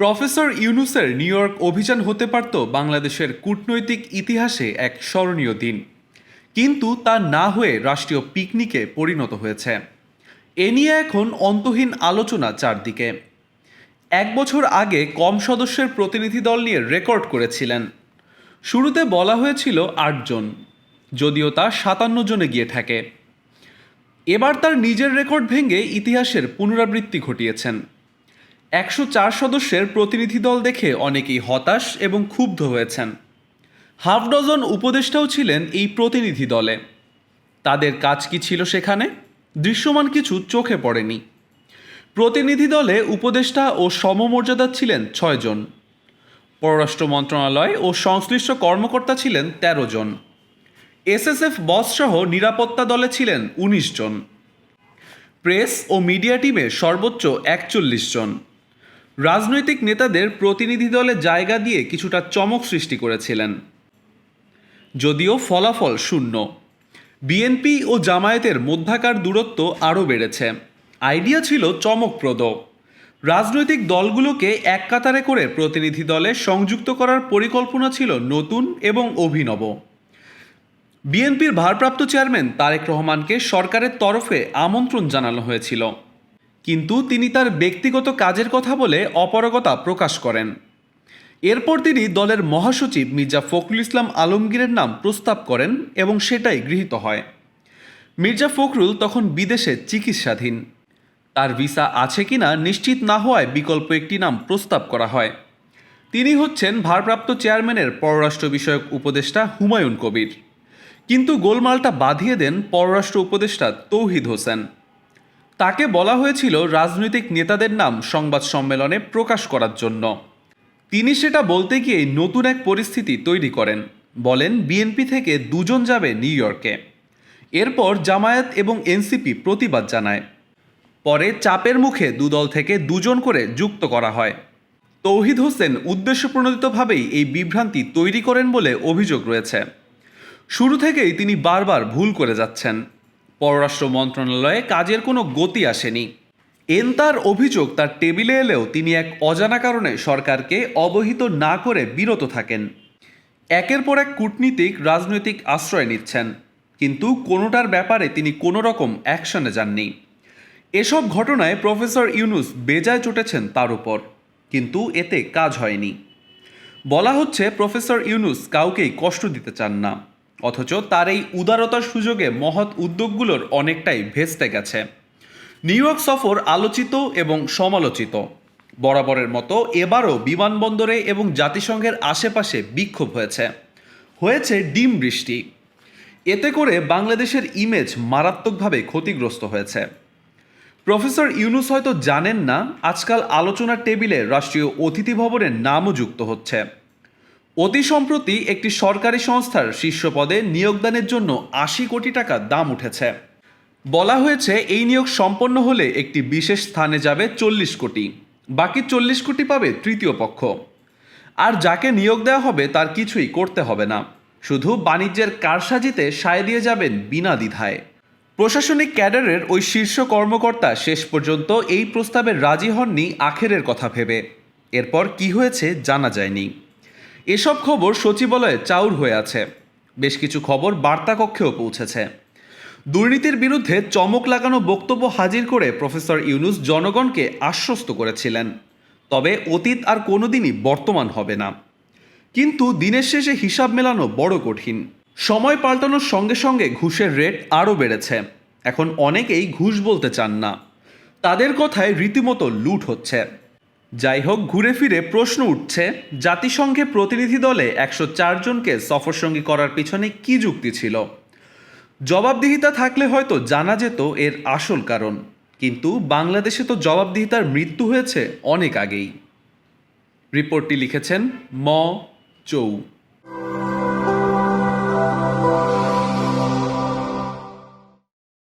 Professor ইউনুসের new York অভিযান হতে পারত বাংলাদেশের কূটনৈতিক ইতিহাসে এক স্মরণীয় দিন। কিন্তু তা না হয়ে রাষ্ট্রীয় পিকনিকে পরিণত হয়েছে। এ নিয়ে এখন অন্তহীন আলোচনা চারদিকে। এক বছর আগে কম সদস্যের প্রতিনিধি দল নিয়ে রেকর্ড করেছিলেন। শুরুতে বলা হয়েছিল আটজন যদিও তা সাতান্ন জনে গিয়ে থাকে। এবার তার নিজের রেকর্ড ভেঙে ইতিহাসের পুনরাবৃত্তি ঘটিয়েছেন। একশো চার সদস্যের প্রতিনিধি দল দেখে অনেকেই হতাশ এবং ক্ষুব্ধ হয়েছেন। হাফ ডজন উপদেষ্টাও ছিলেন এই প্রতিনিধি দলে। তাদের কাজ কি ছিল সেখানে? দৃশ্যমান কিছু চোখে পড়েনি। প্রতিনিধি দলে উপদেষ্টা ও সমমর্যাদা ছিলেন ছয়জন পররাষ্ট্র মন্ত্রণালয় ও সংশ্লিষ্ট কর্মকর্তা ছিলেন ১৩ জন। এসএসএফ বস সহ নিরাপত্তা দলে ছিলেন ১৯ জন। প্রেস ও মিডিয়া টিমে সর্বোচ্চ একচল্লিশ জন। রাজনৈতিক নেতাদের প্রতিনিধি দলে জায়গা দিয়ে কিছুটা চমক সৃষ্টি করেছিলেন। যদিও ফলাফল শূন্য। বিএনপি ও জামায়াতের মধ্যাকার দূরত্ব আরও বেড়েছে। আইডিয়া ছিল চমকপ্রদ। রাজনৈতিক দলগুলোকে এক কাতারে করে প্রতিনিধি দলে সংযুক্ত করার পরিকল্পনা ছিল নতুন এবং অভিনব। বিএনপির ভারপ্রাপ্ত চেয়ারম্যান তারেক রহমানকে সরকারের তরফে আমন্ত্রণ জানানো হয়েছিল। কিন্তু তিনি তার ব্যক্তিগত কাজের কথা বলে অপারগতা প্রকাশ করেন। এরপর তিনি দলের মহাসচিব মির্জা ফখরুল ইসলাম আলমগীরের নাম প্রস্তাব করেন এবং সেটাই গৃহীত হয়। মির্জা ফখরুল তখন বিদেশে চিকিৎসাধীন। তার ভিসা আছে কিনা নিশ্চিত না হওয়ায় বিকল্প একটি নাম প্রস্তাব করা হয়। তিনি হচ্ছেন ভারপ্রাপ্ত চেয়ারম্যানের পররাষ্ট্র বিষয়ক উপদেষ্টা হুমায়ুন কবির। কিন্তু গোলমালটা বাঁধিয়ে দেন পররাষ্ট্র উপদেষ্টা তৌহিদ হোসেন। তাকে বলা হয়েছিল রাজনৈতিক নেতাদের নাম সংবাদ সম্মেলনে প্রকাশ করার জন্য। তিনি সেটা বলতে গিয়ে নতুন এক পরিস্থিতি তৈরি করেন। বলেন, বিএনপি থেকে দুজন যাবে নিউ ইয়র্কে। এরপর জামায়াত এবং এনসিপি প্রতিবাদ জানায়। পরে চাপের মুখে দুদল থেকে দুজন করে যুক্ত করা হয়। তৌহিদ হোসেন উদ্দেশ্যপ্রণোদিতভাবেই এই বিভ্রান্তি তৈরি করেন বলে অভিযোগ রয়েছে। শুরু থেকেই তিনি বারবার ভুল করে যাচ্ছেন। পররাষ্ট্র মন্ত্রণালয়ে কাজের কোনো গতি আসেনি। এন তার অভিযোগ তার টেবিলে এলেও তিনি এক অজানা কারণে সরকারকে অবহিত না করে বিরত থাকেন। একের পর এক কূটনীতিক, রাজনৈতিক আশ্রয় নিচ্ছেন, কিন্তু কোনোটার ব্যাপারে তিনি কোনো রকম অ্যাকশনে যাননি। এসব ঘটনায় প্রফেসর ইউনুস বেজায় চটেছেন তার উপর, কিন্তু এতে কাজ হয়নি। বলা হচ্ছে, প্রফেসর ইউনুস কাউকেই কষ্ট দিতে চান না। অথচ তার এই উদারতার সুযোগে মহৎ উদ্যোগগুলোর অনেকটাই ভেস্তে গেছে। নিউ ইয়র্ক সফর আলোচিত এবং সমালোচিত। বরাবরের মতো এবারও বিমানবন্দরে এবং জাতিসংঘের আশেপাশে বিক্ষোভ হয়েছে। হয়েছে ডিম বৃষ্টি। এতে করে বাংলাদেশের ইমেজ মারাত্মকভাবে ক্ষতিগ্রস্ত হয়েছে। প্রফেসর ইউনুস হয়তো জানেন না, আজকাল আলোচনার টেবিলে রাষ্ট্রীয় অতিথি ভবনের নামও যুক্ত হচ্ছে। অতি সম্প্রতি একটি সরকারি সংস্থার শীর্ষ পদে নিয়োগদানের জন্য আশি কোটি টাকা দাম উঠেছে। বলা হয়েছে এই নিয়োগ সম্পন্ন হলে একটি বিশেষ স্থানে যাবে চল্লিশ কোটি। বাকি চল্লিশ কোটি পাবে তৃতীয় পক্ষ। আর যাকে নিয়োগ দেওয়া হবে তার কিছুই করতে হবে না। শুধু বাণিজ্যের কারসাজিতে সায় দিয়ে যাবেন বিনা দ্বিধায়। প্রশাসনিক ক্যাডারের ওই শীর্ষ কর্মকর্তা শেষ পর্যন্ত এই প্রস্তাবে রাজি হননি আখেরের কথা ভেবে। এরপর কি হয়েছে জানা যায়নি। এসব খবর সচিবালয়ে চাউর হয়ে আছে। বেশ কিছু খবর বার্তা কক্ষেও পৌঁছেছে। দুর্নীতির বিরুদ্ধে চমক লাগানো বক্তব্য হাজির করে প্রফেসর ইউনুস জনগণকে আশ্বস্ত করেছিলেন। তবে অতীত আর কোনোদিনই বর্তমান হবে না। কিন্তু দিনের শেষে হিসাব মেলানো বড় কঠিন। সময় পাল্টানোর সঙ্গে সঙ্গে ঘুষের রেট আরও বেড়েছে। এখন অনেকেই ঘুষ বলতে চান না। তাদের কথায় রীতিমতো লুট হচ্ছে। যাই হোক ঘুরে ফিরে প্রশ্ন উঠছে, জাতিসংঘে প্রতিনিধি দলে একশো চারজনকে সফরসঙ্গী করার পিছনে কি যুক্তি ছিল? জবাবদিহিতা থাকলে হয়তো জানা যেত এর আসল কারণ, কিন্তু বাংলাদেশে তো জবাবদিহিতার মৃত্যু হয়েছে অনেক আগেই। রিপোর্টটি লিখেছেন ম. চৌ।